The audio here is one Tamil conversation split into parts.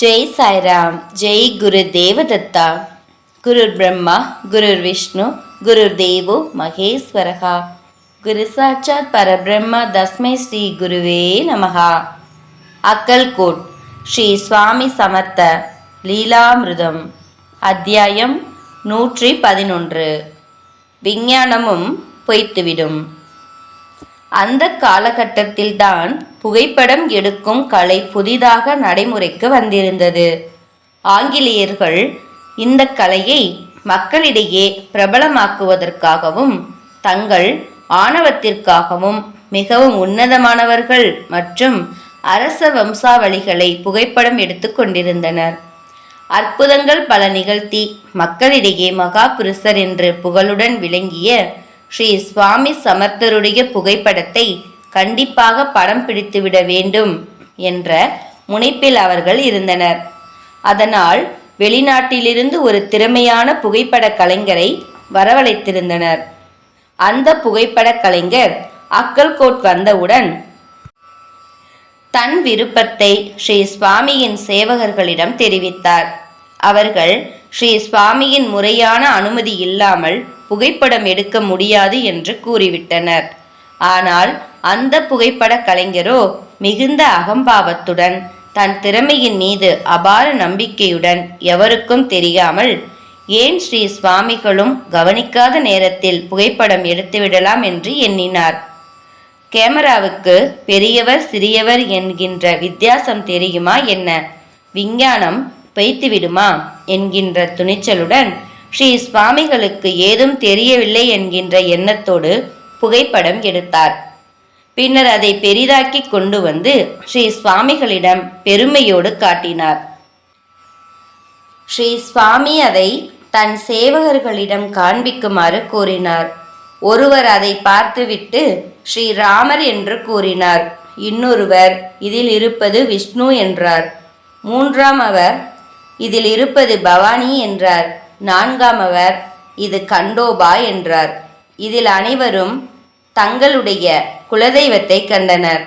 ஜெய் சாய்ராம் ஜெய் குரு தேவதத்தா. குரு பிரம்மா குரு விஷ்ணு குரு தேவோ மகேஸ்வரகா. குரு சாட்சாத் பரபிரம்மா தஸ்மை ஸ்ரீ குருவே நமகா அக்கல்கோட் ஸ்ரீ சுவாமி சமர்த்த லீலாமிருதம். அத்தியாயம் நூற்றி பதினொன்று. விஞ்ஞானமும் பொய்த்துவிடும். அந்த காலகட்டத்தில்தான் புகைப்படம் எடுக்கும் கலை புதிதாக நடைமுறைக்கு வந்திருந்தது. ஆங்கிலேயர்கள் இந்த கலையை மக்களிடையே பிரபலமாக்குவதற்காகவும் தங்கள் ஆணவத்திற்காகவும் மிகவும் உன்னதமானவர்கள் மற்றும் அரச வம்சாவளிகளை புகைப்படம் எடுத்து கொண்டிருந்தனர். அற்புதங்கள் பல நிகழ்த்தி மக்களிடையே மகாபுருஷர் என்று புகழுடன் விளங்கிய ஸ்ரீ சுவாமி சமர்த்தருடைய புகைப்படத்தை கண்டிப்பாக படம் பிடித்துவிட வேண்டும் என்ற முனைப்பில் அவர்கள் இருந்தனர். அதனால் வெளிநாட்டிலிருந்து ஒரு திறமையான புகைப்பட கலைஞரை வரவழைத்திருந்தனர். அந்த புகைப்பட கலைஞர் அக்கல்கோட் வந்தவுடன் தன் விருப்பத்தை ஸ்ரீ சுவாமியின் சேவகர்களிடம் தெரிவித்தார். அவர்கள் ஸ்ரீ சுவாமியின் முறையான அனுமதி இல்லாமல் புகைப்படம் எடுக்க முடியாது என்று கூறிவிட்டனர். ஆனால் அந்த புகைப்பட கலைஞரோ மிகுந்த அகம்பாவத்துடன் தன் திறமையின் மீது அபார நம்பிக்கையுடன் எவருக்கும் தெரியாமல் ஏன் ஸ்ரீ சுவாமிகளும் கவனிக்காத நேரத்தில் புகைப்படம் எடுத்துவிடலாம் என்று எண்ணினார். கேமராவுக்கு பெரியவர் சிறியவர் என்கின்ற வித்தியாசம் தெரியுமா என்ன? விஞ்ஞானம் பெய்த்துவிடுமா என்கின்ற துணிச்சலுடன் ஸ்ரீ சுவாமிகளுக்கு ஏதும் தெரியவில்லை என்கின்ற எண்ணத்தோடு புகைப்படம் எடுத்தார். பின்னர் அதை பெரிதாக்கி கொண்டு வந்து ஸ்ரீ சுவாமிகளிடம் பெருமையோடு காட்டினார். ஸ்ரீ சுவாமி அதை தன் சேவகர்களிடம் காண்பிக்குமாறு கூறினார். ஒருவர் அதை பார்த்துவிட்டு ஸ்ரீராமர் என்று கூறினார். இன்னொருவர் இதில் இருப்பது விஷ்ணு என்றார். மூன்றாம் அவர் இதில் இருப்பது பவானி என்றார். நான்காம் அவர் இது கண்டோபா என்றார். இதில் அனைவரும் தங்களுடைய குலதெய்வத்தை கண்டனர்.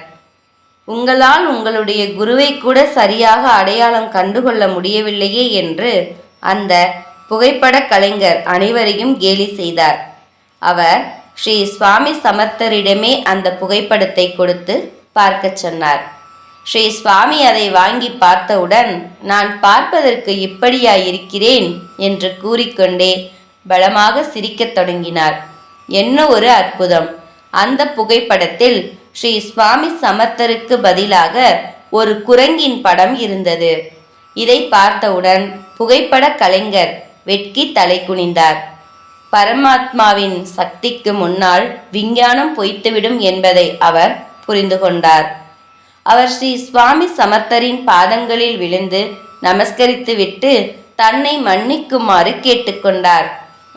உங்களால் உங்களுடைய குருவை கூட சரியாக அடையாளம் கண்டுகொள்ள முடியவில்லையே என்று அந்த புகைப்பட கலைஞர் அனைவரையும் கேலி செய்தார். அவர் ஸ்ரீ சுவாமி சமர்த்தரிடமே அந்த புகைப்படத்தை கொடுத்து பார்க்கச் சொன்னார். ஸ்ரீ சுவாமி அதை வாங்கி பார்த்தவுடன் நான் பார்ப்பதற்கு இப்படியா இருக்கிறேன் என்று கூறிக்கொண்டே பலமாக சிரிக்கத் தொடங்கினார். என்ன ஒரு அற்புதம்! அந்த புகைப்படத்தில் ஸ்ரீ சுவாமி சமர்த்தருக்கு பதிலாக ஒரு குரங்கின் படம் இருந்தது. இதை பார்த்தவுடன் புகைப்பட கலைஞர் வெட்கி தலை குனிந்தார். பரமாத்மாவின் சக்திக்கு முன்னால் விஞ்ஞானம் பொய்த்துவிடும் என்பதை அவர் புரிந்து கொண்டார் அவர் ஸ்ரீ சுவாமி சமர்த்தரின் பாதங்களில் விழுந்து நமஸ்கரித்துவிட்டு தன்னை மன்னிக்குமாறு கேட்டுக்கொண்டார்.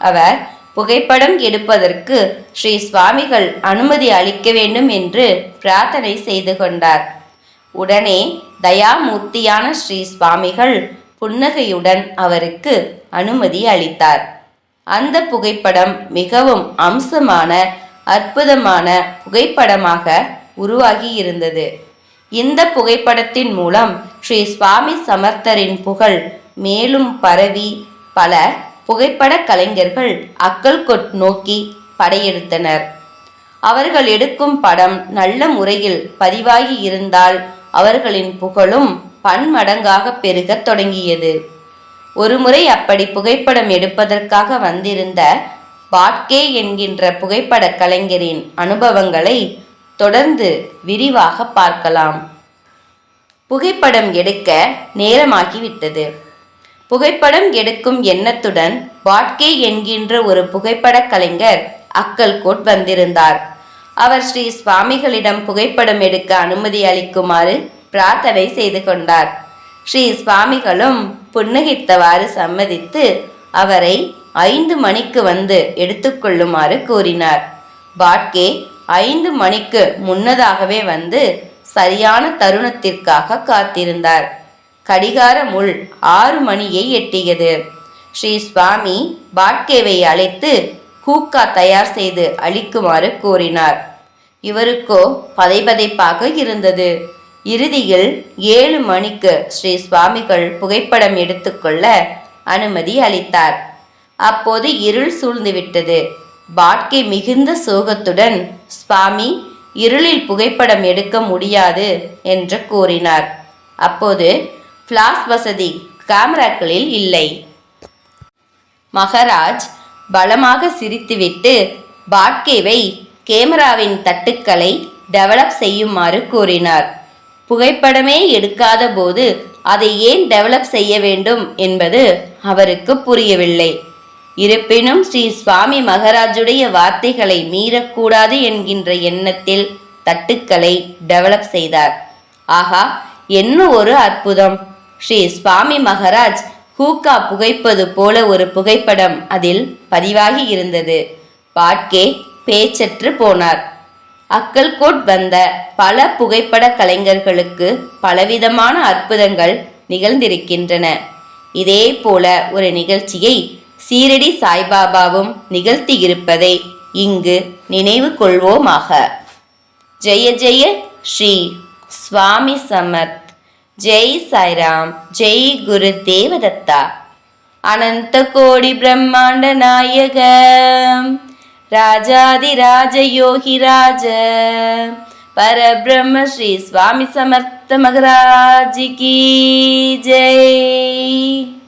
அவர் புகைப்படம் எடுப்பதற்கு ஸ்ரீ சுவாமிகள் அனுமதி அளிக்க வேண்டும் என்று பிரார்த்தனை செய்து கொண்டார். உடனே தயாமூர்த்தியான ஸ்ரீ சுவாமிகள் புன்னகையுடன் அவருக்கு அனுமதி அளித்தார். அந்த புகைப்படம் மிகவும் அம்சமான அற்புதமான புகைப்படமாக உருவாகி இருந்தது இந்த புகைப்படத்தின் மூலம் ஸ்ரீ சுவாமி சமர்த்தரின் புகழ் மேலும் பரவி பல புகைப்பட கலைஞர்கள் அக்கல்கொட் நோக்கி படையெடுத்தனர். அவர்கள் எடுக்கும் படம் நல்ல முறையில் பதிவாகி இருந்தால் அவர்களின் புகழும் பன்மடங்காக பெருகத் தொடங்கியது. ஒருமுறை அப்படி புகைப்படம் எடுப்பதற்காக வந்திருந்த பாட்கே என்கின்ற புகைப்பட கலைஞரின் அனுபவங்களை தொடர்ந்து விரிவாக பார்க்கலாம். புகைப்படம் எடுக்க நேரமாகிவிட்டது. புகைப்படம் எடுக்கும் எண்ணத்துடன் பாட்கே என்கின்ற ஒரு புகைப்பட கலைஞர் அக்கல்கோட் வந்திருந்தார். அவர் ஸ்ரீ சுவாமிகளிடம் புகைப்படம் எடுக்க அனுமதி அளிக்குமாறு பிரார்த்தனை செய்து கொண்டார். ஸ்ரீ சுவாமிகளும் புன்னகித்தவாறு சம்மதித்து அவரை ஐந்து மணிக்கு வந்து எடுத்துக்கொள்ளுமாறு கூறினார். பாட்கே ஐந்து மணிக்கு முன்னதாகவே வந்து சரியான தருணத்திற்காக காத்திருந்தார். கடிகார முள் ஆறு மணியை எட்டியது. ஸ்ரீ சுவாமி பாட்கேவை அழைத்து ஹூக்கா தயார் செய்து அளிக்குமாறு கூறினார் இவருக்கோ பதைபதைப்பாக இருந்தது. இறுதியில் ஏழு மணிக்கு ஸ்ரீ சுவாமிகள் புகைப்படம் எடுத்துக்கொள்ள அனுமதி அளித்தார். அப்போது இருள் சூழ்ந்துவிட்டது. பாட்கே மிகுந்த சோகத்துடன் சுவாமி இருளில் புகைப்படம் எடுக்க முடியாது என்று கூறினார். அப்போது ஃப்ளாஷ் வசதி கேமராக்களில் இல்லை. மகராஜ் பலமாக சிரித்துவிட்டு பாட்கேவை கேமராவின் தட்டுக்களை டெவலப் செய்யுமாறு கூறினார். புகைப்படமே எடுக்காத போது அதை ஏன் டெவலப் செய்ய வேண்டும் என்பது அவருக்கு புரியவில்லை. இருப்பினும் ஸ்ரீ சுவாமி மகராஜுடைய வார்த்தைகளை மீறக்கூடாது என்கின்ற எண்ணத்தில் தட்டுக்களை டெவலப் செய்தார். ஆகா என்ன ஒரு அற்புதம். ஸ்ரீ சுவாமி மகராஜ் ஹூக்கா புகைப்பது போல ஒரு புகைப்படம் அதில் பதிவாகி இருந்தது. பாட்கே பேச்சற்று போனார். அக்கல்கோட் வந்த பல புகைப்பட கலைஞர்களுக்கு பலவிதமான அற்புதங்கள் நிகழ்ந்திருக்கின்றன. இதே போல ஒரு நிகழ்ச்சியை சீரடி சாய்பாபாவும் நிகழ்த்தியிருப்பதை இங்கு நினைவு கொள்வோமாக. ஜெய ஜெய ஸ்ரீ சுவாமி சமர்த். ஜெய் சாய்ராம் ஜெய் குரு தேவதத்தா. அனந்த கோடி பிரம்மாண்ட நாயக ராஜாதிராஜ யோகி ராஜ. பரபிரம்ம ஸ்ரீ சுவாமி சமர்த்த மகராஜி கி. ஜெய்.